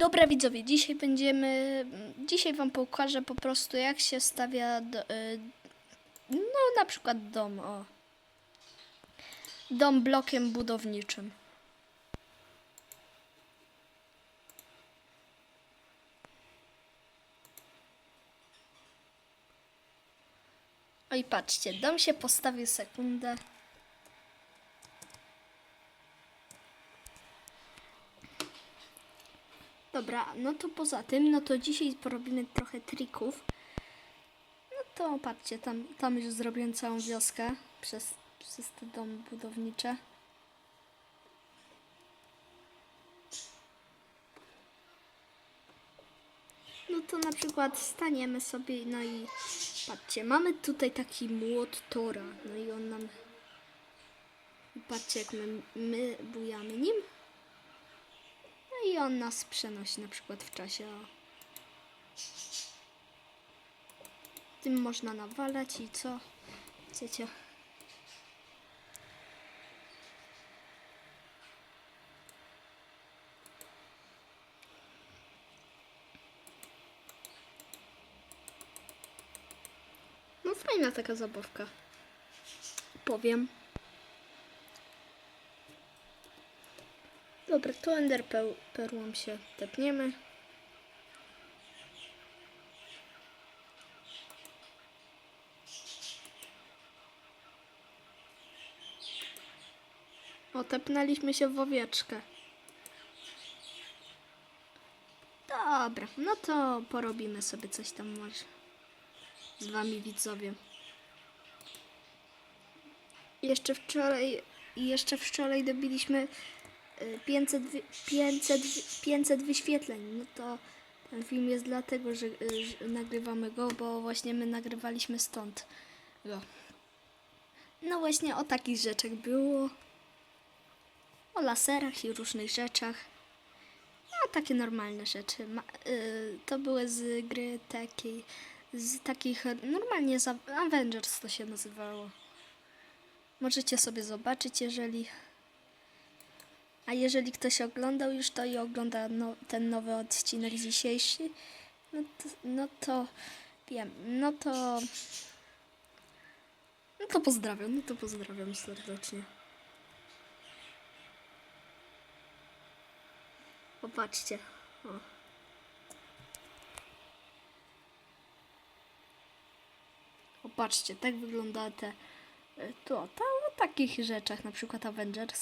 Dobra widzowie, dzisiaj będziemy, dzisiaj wam pokażę po prostu jak się stawia, do, y, no na przykład dom, o. Dom blokiem budowniczym. Oj, patrzcie, dom się postawi sekundę. Dobra, no to poza tym, no to dzisiaj porobimy trochę trików. No to patrzcie, tam, tam już zrobiłem całą wioskę przez, przez te domy budownicze. No to na przykład staniemy sobie, no i patrzcie, mamy tutaj taki młot Tora, no i on nam, patrzcie jak my, my bujamy nim. I on nas przenosi na przykład w czasie. Tym można nawalać i co? Chcecie? No fajna taka zabawka. Powiem. Dobra, to Ender perłą się tepniemy. O, tepnęliśmy się w owieczkę. Dobra, no to porobimy sobie coś tam może z wami widzowie. Jeszcze wczoraj, jeszcze wczoraj dobiliśmy 500, wy- 500, wy- 500 wyświetleń. No to ten film jest dlatego, że, y, że nagrywamy go, bo właśnie my nagrywaliśmy stąd go. No właśnie o takich rzeczach było. O laserach i różnych rzeczach. No takie normalne rzeczy. Ma, y, to były z gry takiej, z takich normalnie z Avengers to się nazywało. Możecie sobie zobaczyć, jeżeli. A jeżeli ktoś oglądał już to i ogląda no, ten nowy odcinek dzisiejszy, no to, no to wiem, no to. No to pozdrawiam, no to pozdrawiam serdecznie. Popatrzcie. O. Popatrzcie, tak wygląda te. y, To, to o takich rzeczach, na przykład Avengers.